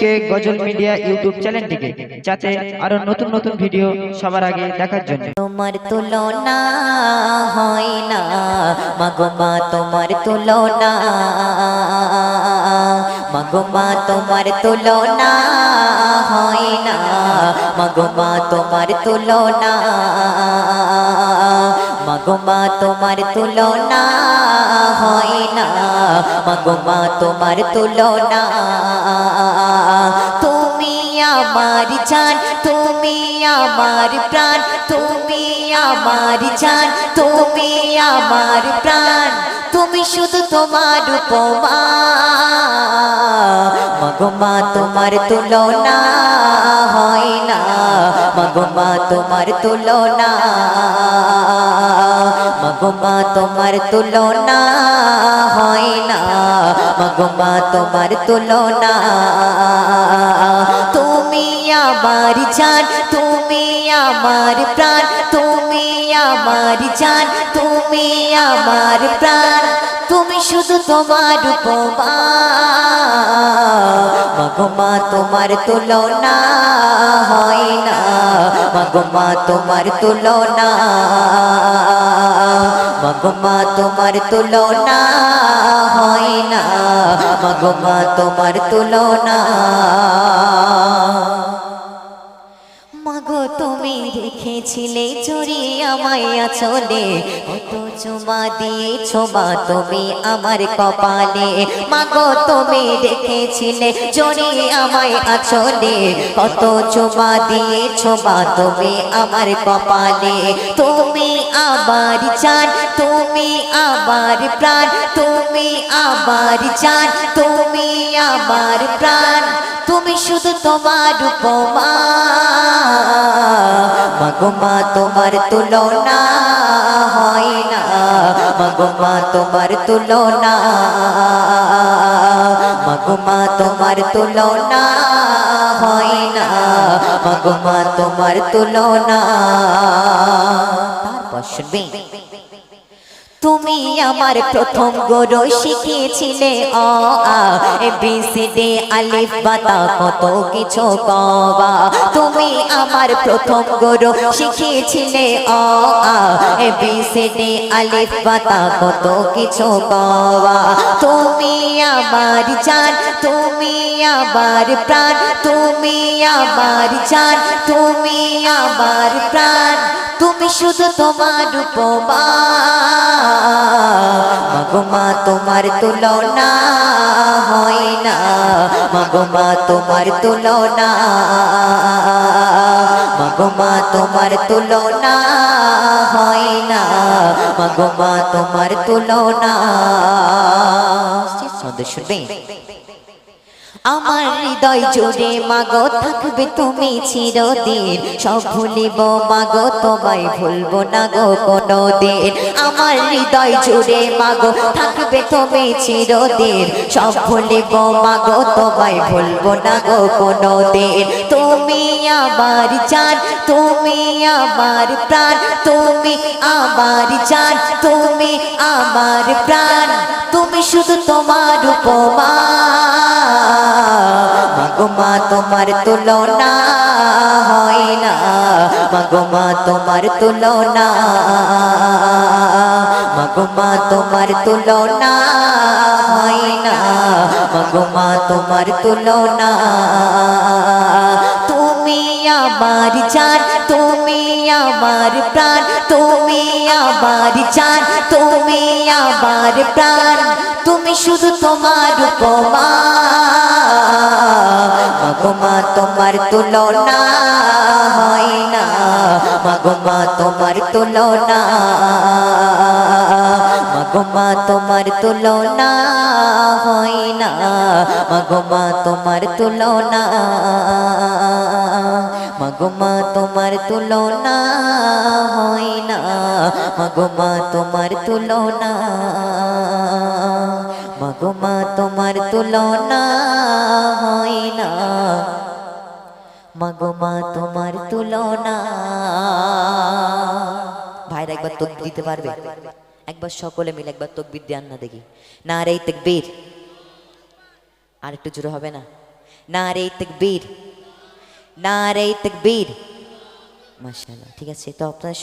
কে গজল media YouTube চ্যানেলটিকে যাতে আরও নতুন নতুন ভিডিও সবার আগে দেখার জন্য। তোমার তুলনা হয় না, মাগো মা, তোমার তুলনা। মাগো মা, তোমার তুলনা হয় না, মাগো মা, তোমার তুলনা। মাগো মা, তোমার তুলনা হয় না। মাগো মা, তোমার তুলনা তুমি আমার জান, তুমি আমার প্রাণ, তুমি আমার জান, তুমি আমার প্রাণ। তুমি শুধু তোমার উপমা। মগমা তোমার তুলনা হয় না। মগমা তোমার তুলনা মগমা তোমার তুলনা হয় না। মগমা তোমার তুলনা। তুমি আমার জান, তুমি আমার প্রাণ, তুমি আমার জান, তুমি আমার প্রাণ। তুমি শুধু তোমার উপমা। তোমার তুলনা হয় না। মগমা তোমার তুলনা। মগমা তোমার তুলনা হয় না। মগমা তোমার তুলনা। মাগো, তুমি রেখেছিলে চলে কত চুমা দিয়েছ মা তুমি আমার কপালে। তুমি দেখেছিলে চুরি আমায় আচলে কত চুমা দিয়েছ মা তুমি আমার কপালে। তুমি আবার চান তুমি আবার প্রাণ তুমি আবার জান, তুমি আবার প্রাণ, তুমি শুধু তোমার উপমা। তোমার তুলনা হয় না। মগমা তোমার তুলনা। মগমা তোমার তুলনা হয় না। মগমা তোমার তুলনা। শুনবে। তুমি আমার প্রথম গরু শিখিয়েছিলে। অ, আ বি আলিফ বাতা কত কিছু কবা তুমি আমার প্রথম গরু শিখিয়েছিলে। অ, আ বি আলিফ বাতা কত কিছু কবা তুমি আমার জান, তুমি আমার প্রাণ, তুমি আমার জান, তুমি আমার প্রাণ। তুমি শুধু তোমার উপমা মগমা তোমার তুলনা হয় না। মাগমা তোমার তুলনা মাগমা তোমার তুলনা হয় না। মাগমা তোমার তুলনা। শুনবে আমার হৃদয় জুড়ে মাগো থাকবে তুমি চিরদিন। সব ভুলিব মাগো, তোমায় ভুলবো না গো কোনো দিন আমার হৃদয় জুড়ে মাগো থাকবে তুমি চিরদিন। সব ভুলিব মাগো, তোমায় ভুলবো না গো কোনো দিন তুমি আমার জান, তুমি আমার প্রাণ, তুমি আমার জান, তুমি আমার প্রাণ। তুমি শুধু তোমার উপমা। মগমা তোমার তুলনা হয় না। মগমা তোমার তুলনা মগমা তোমার তুলনা হয় না। মগমা তোমার তুলনা তুমি আমার জান তুমি আমার প্রাণ, তুমি আমার জান তুমি আমার প্রাণ। তুমি শুধু তোমার উপমা। মগমা তোমার তুলনা হয় না। মগমা তোমার তুলনা। মগমা তোমার তুলনা হয় না। মগমা তোমার তুলনা। মগমা তোমার তুলনা হয় না। মগমা তোমার তুলনা। মগমা তোমার তুলনা হয় না। মগমা তোমার তুলনা। ভাইরা একবার তকবির দিতে পারবে? একবার সকলে মিলে একবার তকবির দেন না দেখি। না রে তকবীর। আর একটু জোরে হবে না? নারে তকবীর। নারে তকবীর। মাশাআল্লাহ, ঠিক আছে, তো আপনার